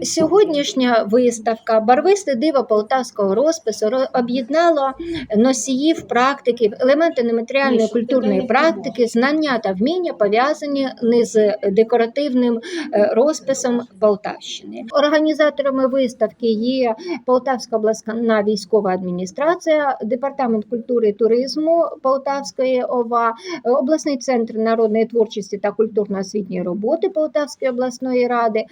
Сьогоднішня виставка Барвисте диво полтавського розпису об'єднала носіїв практики, елементи нематеріальної культурної практики, знання та вміння пов'язані не з декоративним е, розписом Полтавщини. Організаторами виставки є Полтавська обласна військова адміністрація, департамент культури і туризму Полтавської ОВА, обласний центр народної творчості та культурно-освітньої роботи Полтавської обласної ради.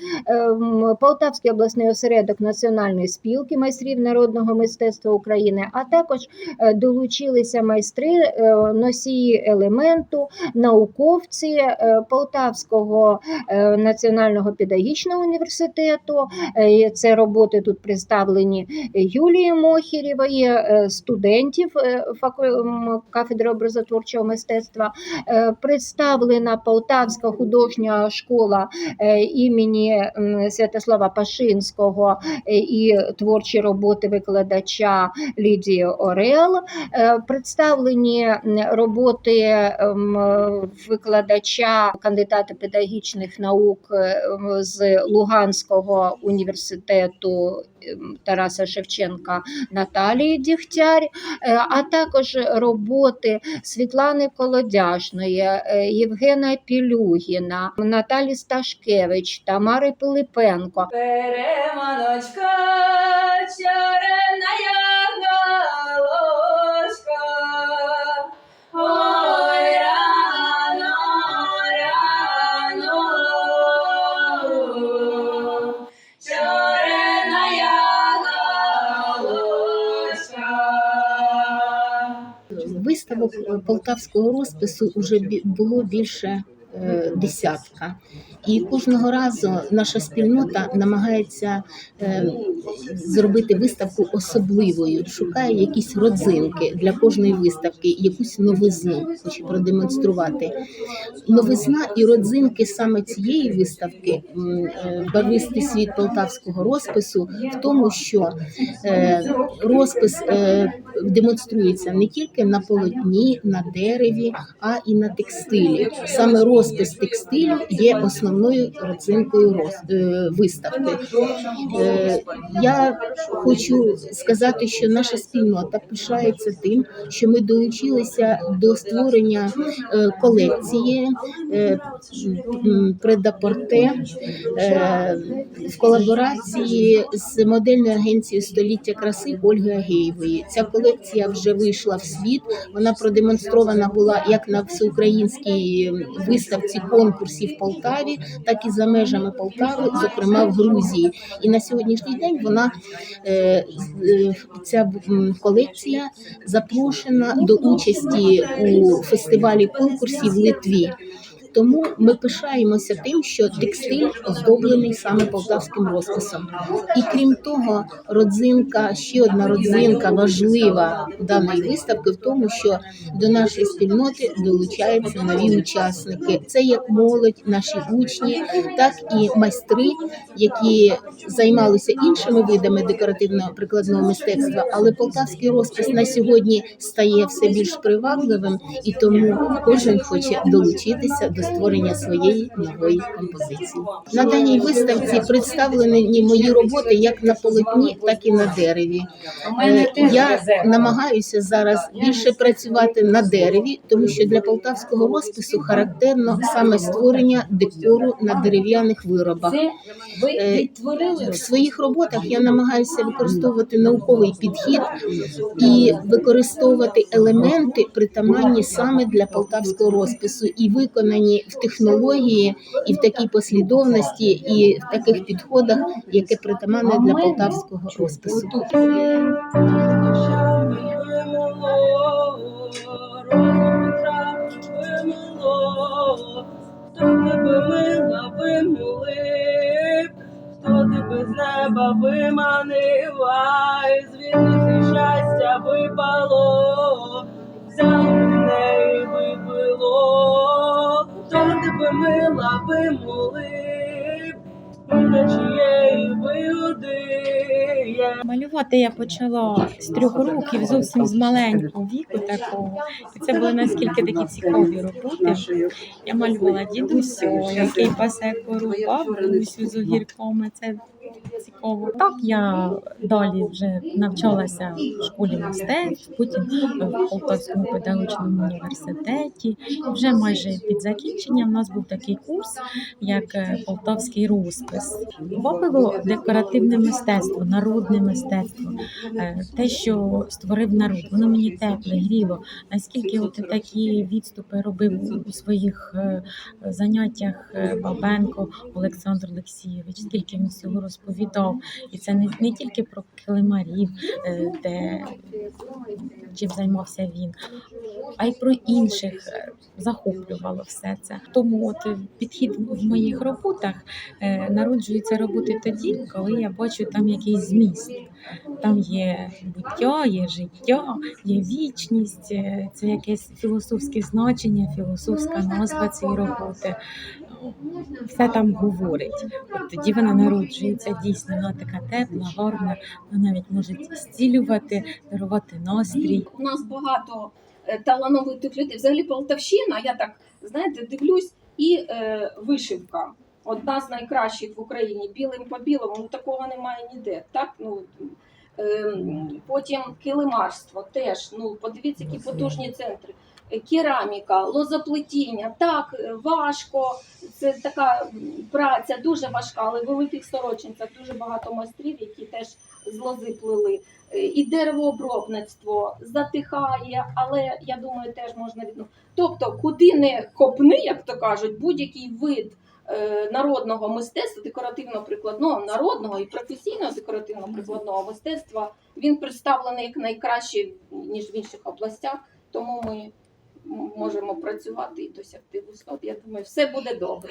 Полтавський обласний осередок Національної спілки майстрів народного мистецтва України, а також е, долучилися майстри е, носії елементу, науковці е, Полтавського національного педагогічного університету. Це роботи тут представлені Юлії Мохірєвої, студентів кафедри образотворчого мистецтва. Представлена Полтавська художня школа імені м, Святослава Пашинського е, і творчі роботи викладача Лідії Орел. Е, Представлені роботи викладача кандидата педагогічних наук е, з Луганського університету. Тараса Шевченка Наталії Дігтяр, а також роботи Світлани Колодяжної, Євгена Пілюгіна, Наталі Сташкевич, Тамари Пилипенко. Переманочка, чарена галочка, ой, рано, чорена галочка. Виставок полтавського розпису вже було більше десятка. І кожного разу наша спільнота намагається е, зробити виставку особливою, шукає якісь родзинки для кожної виставки, якусь новизну хоче продемонструвати. Новизна і родзинки саме цієї виставки м, е, барвистий світ полтавського розпису в тому, що е, розпис е, демонструється не тільки на полотні, на дереві, а і на текстилі. Саме розпис текстилю є основною родзинкою роз- е, виставки. Е, Я хочу сказати, що наша спільнота пишається тим, що ми долучилися до створення е, колекції предапорте в колаборації з модельною агенцією століття краси Ольги Агеєвої. Ця колекція вже вийшла в світ. Вона продемонстрована була як на всеукраїнській виставці конкурсі в Полтаві, так і за межами Полтави, зокрема в Грузії. І на сьогоднішній день вона е, е, ця колекція запрошена до участі у фестивалі конкурсів в Литві. Тому ми пишаємося тим, що текстиль оздоблений саме полтавським розписом. І крім того, родзинка, ще одна родзинка важлива даної виставки в тому, що до нашої спільноти долучаються нові учасники. Це як молодь, наші учні, так і майстри, які займалися іншими видами декоративного прикладного мистецтва. Але полтавський розпис на сьогодні стає все більш привабливим, і тому кожен хоче долучитися до створення своєї нової композиції. На даній виставці представлені мої роботи як на полотні, так і на дереві. Е, Я намагаюся зараз більше працювати на дереві, тому що для полтавського розпису характерно саме створення декору на дерев'яних виробах. Е, В своїх роботах я намагаюся використовувати науковий підхід і використовувати елементи, притаманні саме для полтавського розпису, і виконані в технології, і в такій послідовності, і в таких підходах, яке притаманне для полтавського розпису. Неба виманив, ай, звідти щастя випало, взяв тебе мила вимолив, біля чиєї вигоди. Малювати я почала з трьох років, зовсім з маленького віку такого. І це були наскільки такі цікаві роботи. Я малювала дідусю, який пасе кору, бабусю з огірками. Це цікаво. Так я далі вже навчалася в школі мистецтв, потім в Полтавському педагогічному університеті. Вже майже під закінчення в нас був такий курс, як е, полтавський розпис. Вабило декоративне мистецтво, народне мистецтво, е, те, що створив народ, воно мені тепле, гріло. Наскільки от такі відступи робив у- своїх е, заняттях Бабенко Олександр Олексійович, скільки він всього розповідав, і це не, не тільки про килимарів, е, де чим займався він, а й про інших е, захоплювало все це. Тому от підхід в моїх роботах е, народжуються роботи тоді, коли я бачу там якийсь зміст. Там є буття, є життя, є вічність, це якесь філософське значення, філософська назва цієї роботи. Все там говорить. От тоді вона народжується дійсно, вона така тепла, гарна, вона навіть може зцілювати, дарувати настрій. У нас багато е, талановитих людей. Взагалі Полтавщина, я так знаєте, дивлюсь, і е, вишивка. Одна з найкращих в Україні, білим по білому, ну такого немає ніде. Так? Ну, е, потім килимарство теж. Ну, подивіться, які потужні центри. Кераміка, лозоплетіння, так е, важко. Це така праця дуже важка, але в великих сорочинцях дуже багато майстрів, які теж з лози плели. Е, і деревообробництво затихає, але я думаю, теж можна відно. Тобто, куди не копни, як то кажуть, будь-який вид е, народного мистецтва, декоративно-прикладного, народного і професійного декоративно-прикладного мистецтва, він представлений як найкраще ніж в інших областях. Тому ми можемо працювати і досягти висот. Я думаю, все буде добре.